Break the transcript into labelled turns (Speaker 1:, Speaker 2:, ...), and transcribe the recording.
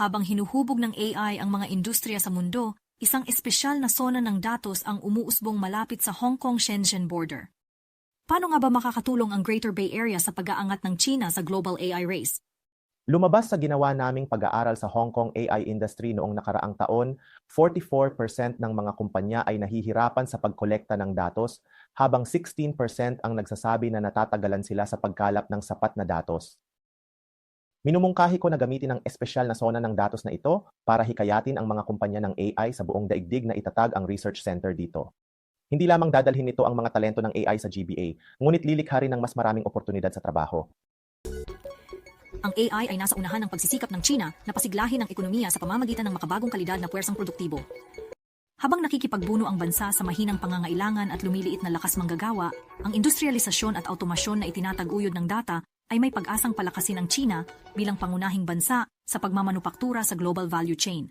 Speaker 1: Habang hinuhubog ng AI ang mga industriya sa mundo, isang espesyal na sona ng datos ang umuusbong malapit sa Hong Kong-Shenzhen border. Paano nga ba makakatulong ang Greater Bay Area sa pag-aangat ng China sa global AI race?
Speaker 2: Lumabas sa ginawa naming pag-aaral sa Hong Kong AI industry noong nakaraang taon, 44% ng mga kumpanya ay nahihirapan sa pagkolekta ng datos, habang 16% ang nagsasabi na natatagalan sila sa pagkalap ng sapat na datos. Minumungkahi ko na gamitin ang espesyal na sona ng datos na ito para hikayatin ang mga kumpanya ng AI sa buong daigdig na itatag ang research center dito. Hindi lamang dadalhin nito ang mga talento ng AI sa GBA, ngunit lilikha rin ng mas maraming oportunidad sa trabaho.
Speaker 1: Ang AI ay nasa unahan ng pagsisikap ng China na pasiglahin ang ekonomiya sa pamamagitan ng makabagong kalidad na puwersang produktibo. Habang nakikipagbuno ang bansa sa mahinang pangangailangan at lumiliit na lakas manggagawa, ang industrialisasyon at automasyon na itinataguyod ng data ay may pag-asang palakasin ang China bilang pangunahing bansa sa pagmamanupaktura sa global value chain.